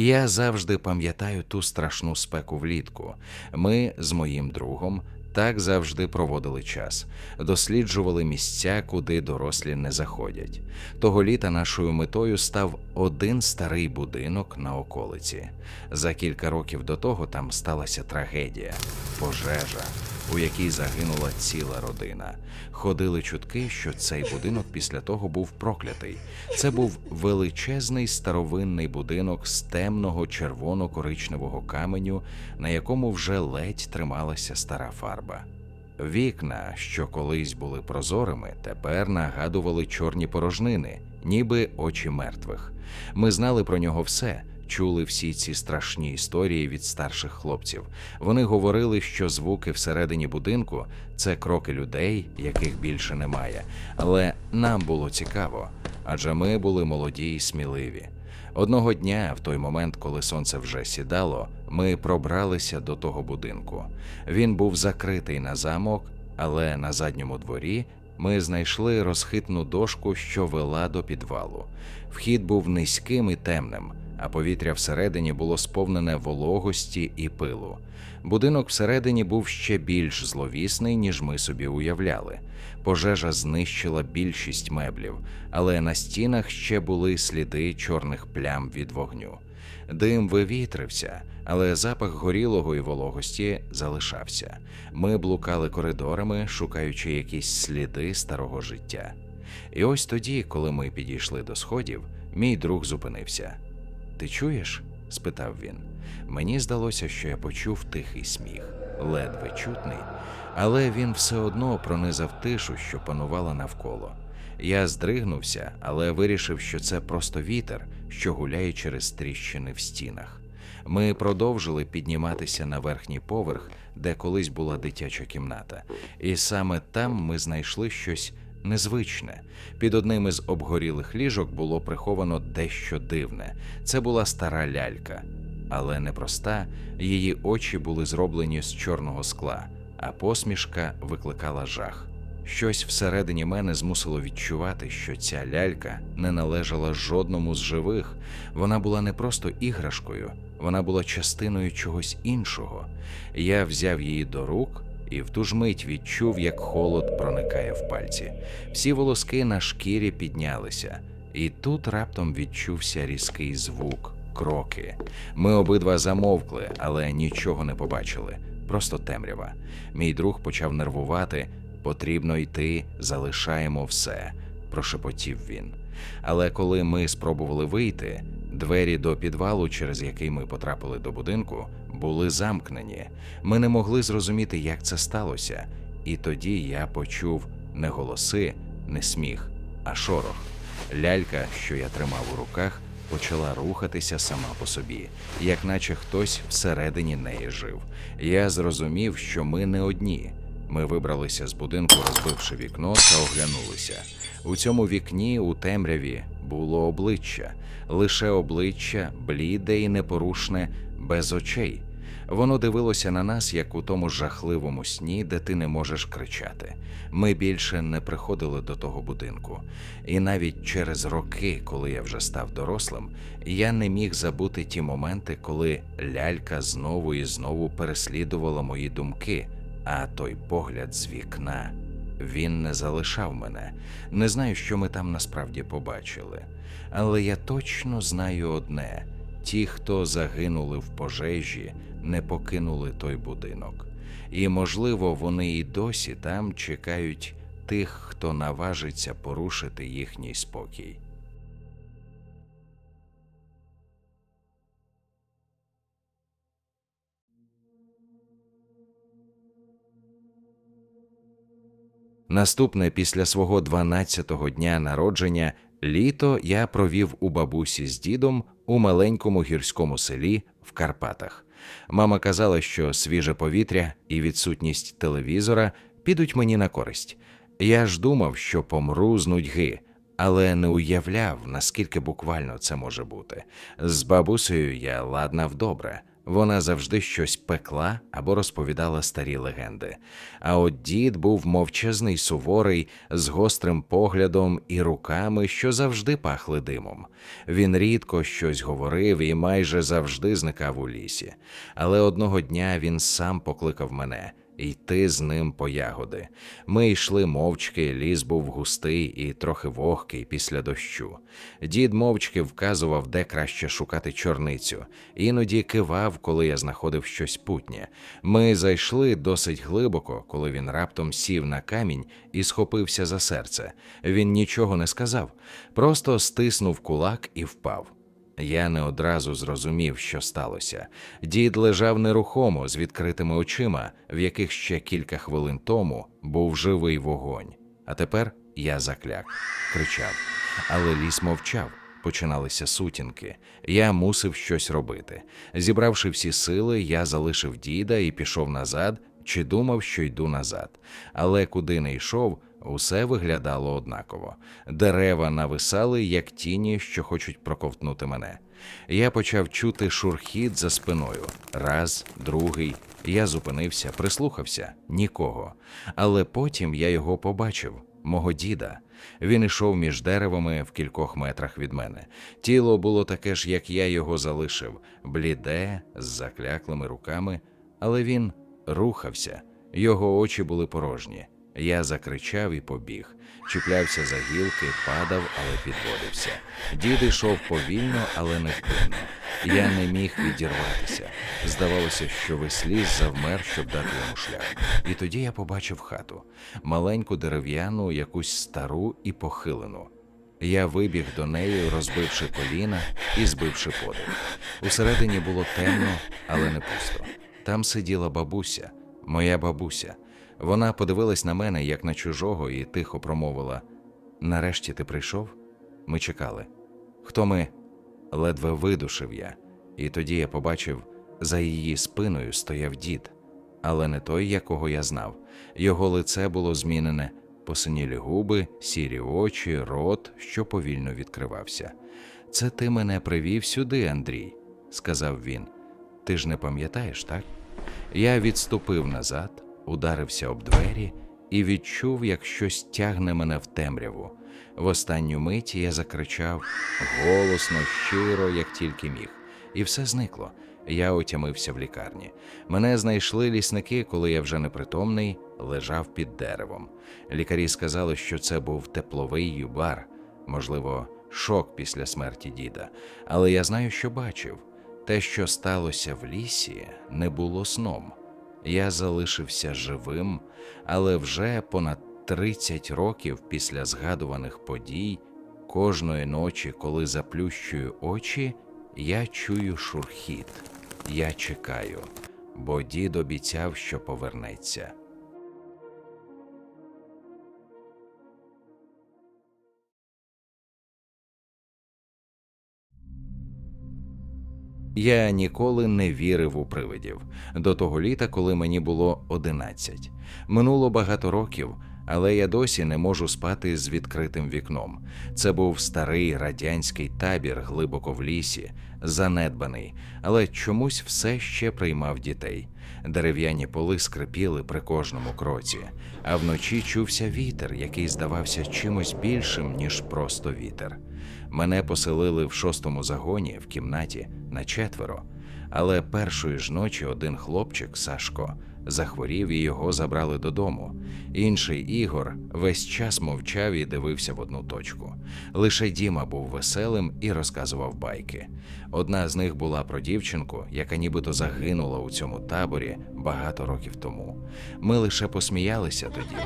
Я завжди пам'ятаю ту страшну спеку влітку. Ми з моїм другом так завжди проводили час, досліджували місця, куди дорослі не заходять. Того літа нашою метою став один старий будинок на околиці. За кілька років до того там сталася трагедія пожежа, у якій загинула ціла родина. Ходили чутки, що цей будинок після того був проклятий. Це був величезний старовинний будинок з темного червоно-коричневого каменю, на якому вже ледь трималася стара фарба. Вікна, що колись були прозорими, тепер нагадували чорні порожнини, ніби очі мертвих. Ми знали про нього все, чули всі ці страшні історії від старших хлопців. Вони говорили, що звуки всередині будинку це кроки людей, яких більше немає. Але нам було цікаво, адже ми були молоді і сміливі. Одного дня, в той момент, коли сонце вже сідало, ми пробралися до того будинку. Він був закритий на замок, але на задньому дворі ми знайшли розхитну дошку, що вела до підвалу. Вхід був низьким і темним, а повітря всередині було сповнене вологості і пилу. Будинок всередині був ще більш зловісний, ніж ми собі уявляли. Пожежа знищила більшість меблів, але на стінах ще були сліди чорних плям від вогню. Дим вивітрився, але запах горілого і вологості залишався. Ми блукали коридорами, шукаючи якісь сліди старого життя. І ось тоді, коли ми підійшли до сходів, мій друг зупинився. Ти чуєш? спитав він. Мені здалося, що я почув тихий сміх, ледве чутний, але він все одно пронизав тишу, що панувала навколо. Я здригнувся, але вирішив, що це просто вітер, що гуляє через тріщини в стінах. Ми продовжили підніматися на верхній поверх, де колись була дитяча кімната, і саме там ми знайшли щось незвичне. Під одним із обгорілих ліжок було приховано дещо дивне. Це була стара лялька, але не проста, її очі були зроблені з чорного скла, а посмішка викликала жах. Щось всередині мене змусило відчувати, що ця лялька не належала жодному з живих. Вона була не просто іграшкою, вона була частиною чогось іншого. Я взяв її до рук і в ту ж мить відчув, як холод проникає в пальці. Всі волоски на шкірі піднялися, і тут раптом відчувся різкий звук, кроки. Ми обидва замовкли, але нічого не побачили. Просто темрява. Мій друг почав нервувати. Потрібно йти, залишаємо все, прошепотів він. Але коли ми спробували вийти, двері до підвалу, через який ми потрапили до будинку, були замкнені. Ми не могли зрозуміти, як це сталося, і тоді я почув не голоси, не сміх, а шорох. Лялька, що я тримав у руках, почала рухатися сама по собі, як наче хтось всередині неї жив. Я зрозумів, що ми не одні. Ми вибралися з будинку, розбивши вікно та оглянулися. У цьому вікні у темряві було обличчя, лише обличчя, бліде і непорушне, без очей. Воно дивилося на нас, як у тому жахливому сні, де ти не можеш кричати. Ми більше не приходили до того будинку. І навіть через роки, коли я вже став дорослим, я не міг забути ті моменти, коли лялька знову і знову переслідувала мої думки. А той погляд з вікна він не залишав мене. Не знаю, що ми там насправді побачили. Але я точно знаю одне: ті, хто загинули в пожежі, не покинули той будинок. І, можливо, вони і досі там чекають тих, хто наважиться порушити їхній спокій. Наступне після свого 12-го дня народження літо я провів у бабусі з дідом у маленькому гірському селі в Карпатах. Мама казала, що свіже повітря і відсутність телевізора підуть мені на користь. Я ж думав, що помру з нудьги, але не уявляв, наскільки буквально це може бути. З бабусею я ладнав добре. Вона завжди щось пекла або розповідала старі легенди. А от дід був мовчазний суворий, з гострим поглядом і руками, що завжди пахли димом. Він рідко щось говорив і майже завжди зникав у лісі. Але одного дня він сам покликав мене йти з ним по ягоди. Ми йшли мовчки, ліс був густий і трохи вогкий після дощу. Дід мовчки вказував, де краще шукати чорницю, іноді кивав, коли я знаходив щось путнє. Ми зайшли досить глибоко, коли він раптом сів на камінь і схопився за серце. Він нічого не сказав, просто стиснув кулак і впав. Я не одразу зрозумів, що сталося. Дід лежав нерухомо з відкритими очима, в яких ще кілька хвилин тому був живий вогонь. А тепер я закляк, кричав. Але ліс мовчав. Починалися сутінки. Я мусив щось робити. Зібравши всі сили, я залишив діда і пішов назад, чи думав, що йду назад. Але куди не йшов, Усе виглядало однаково. Дерева нависали, як тіні, що хочуть проковтнути мене. Я почав чути шурхіт за спиною. Раз, другий. Я зупинився, прислухався нікого. Але потім я його побачив, мого діда. Він ішов між деревами в кількох метрах від мене. Тіло було таке ж, як я його залишив, бліде, з закляклими руками, але він рухався, його очі були порожні. Я закричав і побіг, чіплявся за гілки, падав, але підводився. Дід йшов повільно, але невпинно. Я не міг відірватися. Здавалося, що весь ліс завмер, щоб дати йому шлях. І тоді я побачив хату маленьку дерев'яну, якусь стару і похилену. Я вибіг до неї, розбивши коліна і збивши подих. Усередині було темно, але не пусто. Там сиділа бабуся, моя бабуся. Вона подивилась на мене, як на чужого, і тихо промовила: Нарешті ти прийшов? Ми чекали. Хто ми? Ледве видушив я, і тоді я побачив, за її спиною стояв дід, але не той, якого я знав. Його лице було змінене, посинілі губи, сірі очі, рот, що повільно відкривався. Це ти мене привів сюди, Андрій, сказав він. Ти ж не пам'ятаєш, так? Я відступив назад ударився об двері і відчув, як щось тягне мене в темряву. В останню мить я закричав голосно, щиро, як тільки міг, і все зникло. Я отямився в лікарні. Мене знайшли лісники, коли я вже непритомний, лежав під деревом. Лікарі сказали, що це був тепловий юбар, можливо, шок після смерті діда. Але я знаю, що бачив. Те, що сталося в лісі, не було сном. Я залишився живим, але вже понад 30 років після згадуваних подій, кожної ночі, коли заплющую очі, я чую шурхіт, я чекаю, бо дід обіцяв, що повернеться. Я ніколи не вірив у привидів до того літа, коли мені було одинадцять. Минуло багато років, але я досі не можу спати з відкритим вікном. Це був старий радянський табір глибоко в лісі, занедбаний, але чомусь все ще приймав дітей. Дерев'яні поли скрипіли при кожному кроці, а вночі чувся вітер, який здавався чимось більшим, ніж просто вітер. Мене поселили в шостому загоні в кімнаті на четверо, але першої ж ночі один хлопчик, Сашко, захворів і його забрали додому. Інший Ігор весь час мовчав і дивився в одну точку. Лише Діма був веселим і розказував байки. Одна з них була про дівчинку, яка нібито загинула у цьому таборі багато років тому. Ми лише посміялися тоді,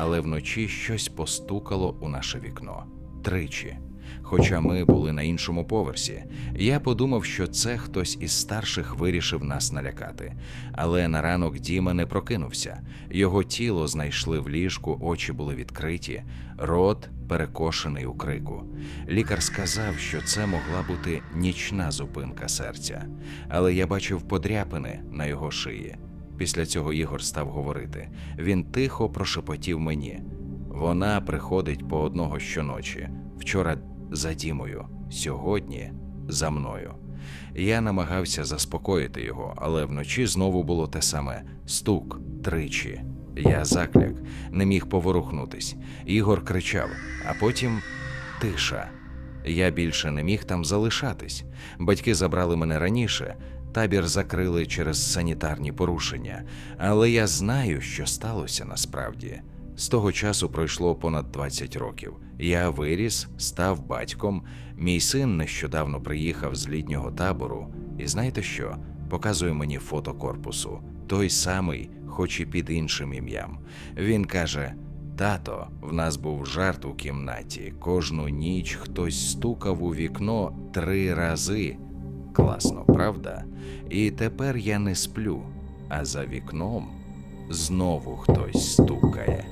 але вночі щось постукало у наше вікно тричі хоча ми були на іншому поверсі. Я подумав, що це хтось із старших вирішив нас налякати. Але на ранок Діма не прокинувся. Його тіло знайшли в ліжку, очі були відкриті, рот перекошений у крику. Лікар сказав, що це могла бути нічна зупинка серця, але я бачив подряпини на його шиї. Після цього Ігор став говорити. Він тихо прошепотів мені. Вона приходить по одного щоночі. Вчора за Дімою, сьогодні за мною. Я намагався заспокоїти його, але вночі знову було те саме стук тричі. Я закляк, не міг поворухнутись. Ігор кричав, а потім тиша. Я більше не міг там залишатись. Батьки забрали мене раніше. Табір закрили через санітарні порушення, але я знаю, що сталося насправді. З того часу пройшло понад 20 років. Я виріс, став батьком. Мій син нещодавно приїхав з літнього табору, і знаєте що? Показує мені фото корпусу, той самий, хоч і під іншим ім'ям. Він каже: Тато, в нас був жарт у кімнаті. Кожну ніч хтось стукав у вікно три рази. Класно, правда? І тепер я не сплю, а за вікном знову хтось стукає.